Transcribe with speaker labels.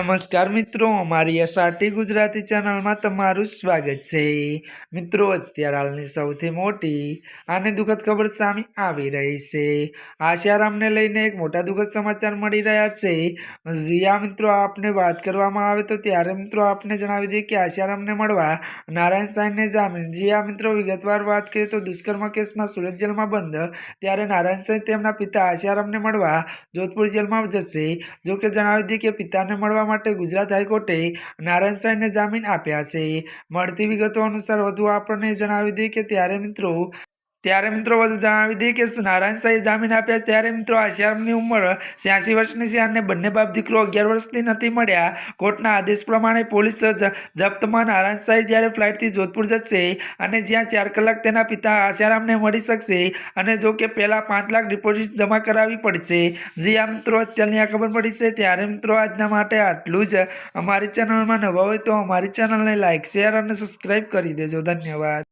Speaker 1: નમસ્કાર મિત્રો, અમારી એસઆરટી ગુજરાતી ચેનલમાં તમારું સ્વાગત છે. મિત્રો, અત્યારે હાલની સૌથી મોટી અને દુઃખદ ખબર સામે આવી રહી છે. આશારામને લઈને એક મોટા દુઃખદ સમાચાર મળી રહ્યા છે. જીયા મિત્રો, આપને વાત કરવામાં આવે તો ત્યારે, મિત્રો, આપને જણાવી દઈએ કે આશારામને મળવા નારાયણ સાંઈને જામીન. જીયા મિત્રો, વિગતવાર વાત કરીએ તો દુષ્કર્મ કેસમાં સુરત જેલમાં બંધ, ત્યારે નારાયણ સાંઈ તેમના પિતા આશારામને મળવા જોધપુર જેલમાં જશે. જોકે જણાવી દઈએ કે પિતાને મળવા માટે ગુજરાત હાઈકોર્ટે નારાયણ સાંઈને જામીન આપ્યા છે. મળતી વિગતો અનુસાર વધુ આપણને જણાવી દઈએ કે ત્યારે મિત્રો ત્યારે મિત્રો વધુ જણાવી દઈએ કે નારાયણ સાંઈએ જામીન આપ્યા ત્યારે મિત્રો આશિયામની ઉંમર છ્યાસી વર્ષની છે અને બંને બાપ દીકરો અગિયાર વર્ષથી નથી મળ્યા. કોર્ટના આદેશ પ્રમાણે પોલીસ જપ્તમાં નારાયણ સાંઈ જ્યારે ફ્લાઇટથી જોધપુર જશે અને જ્યાં ચાર કલાક તેના પિતા આશારામને મળી શકશે અને જો કે પહેલાં પાંચ લાખ ડિપોઝિટ જમા કરાવવી પડશે. જે આ મિત્રો, અત્યારની આ ખબર પડી છે. ત્યારે મિત્રો આજના માટે આટલું જ. અમારી ચેનલમાં નવા હોય તો અમારી ચેનલને લાઇક શેર અને સબસ્ક્રાઈબ કરી દેજો. ધન્યવાદ.